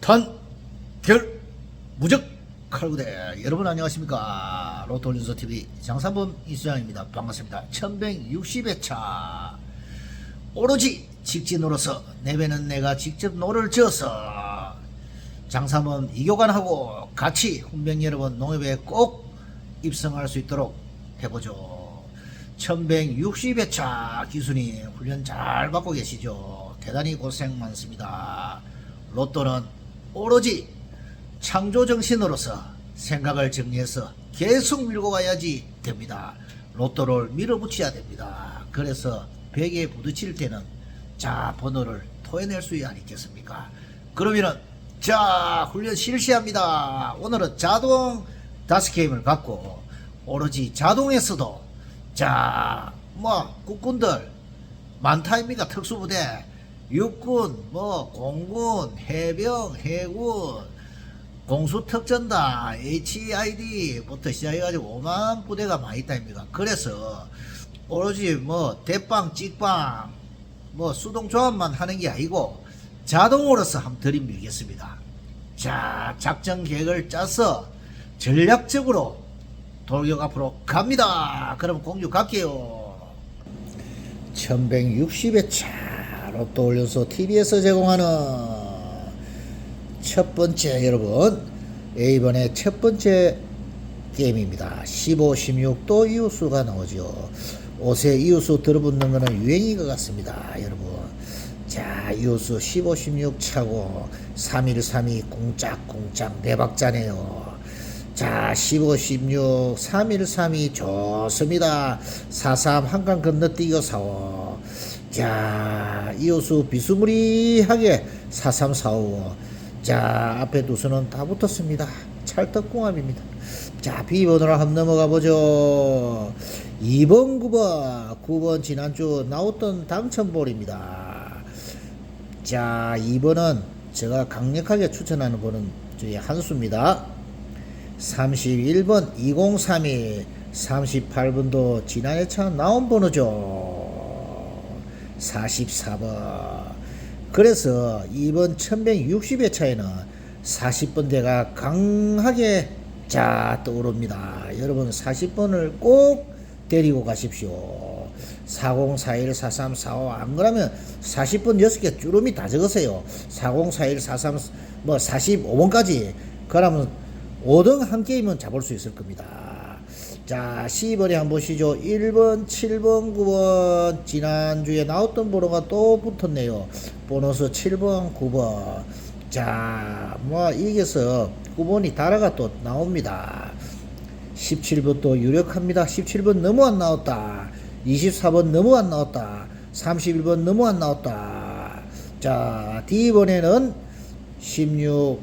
단결 무적 칼부대. 여러분 안녕하십니까? 로또뉴스 TV 장사범 이수장입니다. 반갑습니다. 1160회차. 오로지 직진으로서 내배는 내가 직접 노를 지어서 장사범 이교관하고 같이 훈병 여러분 농협에 꼭 입성할 수 있도록 해보죠. 1160회차 기순이 훈련 잘 받고 계시죠? 대단히 고생 많습니다. 로또는 오로지 창조 정신으로서 생각을 정리해서 계속 밀고 가야지 됩니다. 로또를 밀어붙여야 됩니다. 그래서 벽에 부딪힐 때는 자 번호를 토해낼 수 아니겠습니까? 그러면은 자 훈련 실시합니다. 오늘은 자동 다스 게임을 갖고 오로지 자동에서도 자 뭐 국군들 많다 입니까 특수부대 육군 뭐 공군 해병 해군 공수특전다 HID부터 시작해가지고 5만 부대가 많이 있다입니까 그래서 오로지 뭐 대빵 찍빵 뭐 수동조합만 하는 게 아니고 자동으로서 한번 들이밀겠습니다. 자 작전 계획을 짜서 전략적으로 돌격 앞으로 갑니다. 그럼 공주 갈게요. 1160 회 로또 올려서 TV에서 제공하는 첫 번째 여러분 이번에 첫 번째 게임입니다. 15, 16도 이웃수가 나오죠. 옷에 이웃수 들어붙는 거는 유행인 것 같습니다. 여러분. 자, 이웃수 15, 16 차고 31, 32 공짝공짝 네 박자네요. 자, 15, 16, 31, 32 좋습니다. 43 한강 건너뛰기 사오. 자, 이호수 비스무리하게 4345. 자, 앞에 두 수는 다 붙었습니다. 찰떡궁합입니다. 자, B번으로 한번 넘어가 보죠. 2번, 9번. 9번 지난주 나왔던 당첨볼입니다. 자, 2번은 제가 강력하게 추천하는 번은 저희 한 수입니다. 31번 2032 38번도 지난해 차 나온 번호죠 44번. 그래서 이번 1160회 차에는 40번대가 강하게 자 떠오릅니다. 여러분 40번을 꼭 데리고 가십시오. 4041 4345 안 그러면 40번 6개 주름이 다 적으세요. 4041 43 뭐 45번까지. 그러면 5등 한 게임은 잡을 수 있을 겁니다. 자, 10번에 한번 보시죠. 1번, 7번, 9번. 지난주에 나왔던 번호가 또 붙었네요. 보너스 7번, 9번. 자, 뭐, 이게서 9번이 달아가 또 나옵니다. 17번 또 유력합니다. 17번 너무 안 나왔다. 24번 너무 안 나왔다. 31번 너무 안 나왔다. 자, D번에는 16,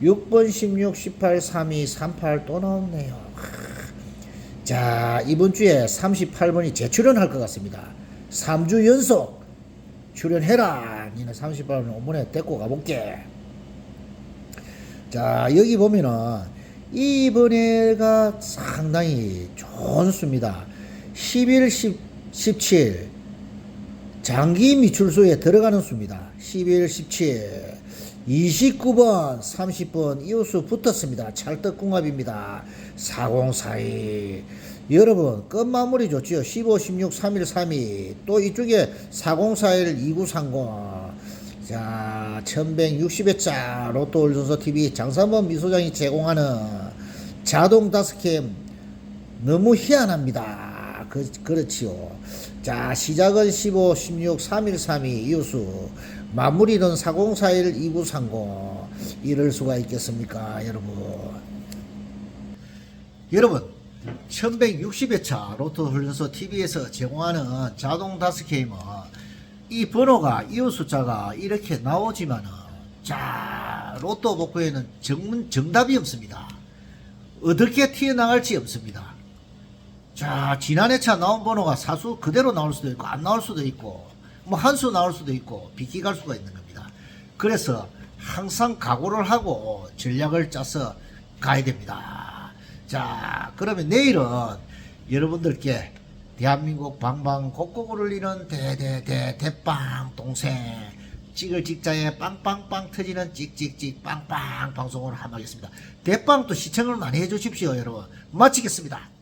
6번, 16, 18, 32, 38 또 나왔네요. 자, 이번 주에 38번이 재출연할 것 같습니다. 3주 연속 출연해라. 니는 38번 오번에 데리고 가볼게. 자, 여기 보면은 이번에가 상당히 좋은 수입니다. 11, 10, 17 장기 미출수에 들어가는 수입니다. 11, 17 29번, 30번 이웃수 붙었습니다. 찰떡궁합입니다. 4042. 여러분, 끝 마무리 좋지요. 15, 16, 31, 32. 또 이쪽에 4041, 2930. 자, 1160회차 로또 올순서 TV 장사범 미소장이 제공하는 자동 다스캠 너무 희한합니다. 그, 그렇지요. 자, 시작은 15, 16, 31, 32 이웃수. 마무리는 4041, 2930. 이럴 수가 있겠습니까, 여러분. 여러분, 1160회차 로또 훈련소 TV에서 제공하는 자동 다스게임은 이 번호가 이웃 숫자가 이렇게 나오지만은 자 로또 복구에는 정, 정답이 없습니다. 어떻게 튀어나갈지 없습니다. 자 지난해 차 나온 번호가 사수 그대로 나올 수도 있고 안 나올 수도 있고 뭐 한 수 나올 수도 있고 비키 갈 수가 있는 겁니다. 그래서 항상 각오를 하고 전략을 짜서 가야 됩니다. 자 그러면 내일은 여러분들께 대한민국 방방 곡곡을 울리는 대대대 대빵 동생 찍을 찍자에 빵빵빵 터지는 찍찍찍 빵빵 방송을 함 하겠습니다. 대빵 또 시청을 많이 해주십시오 여러분. 마치겠습니다.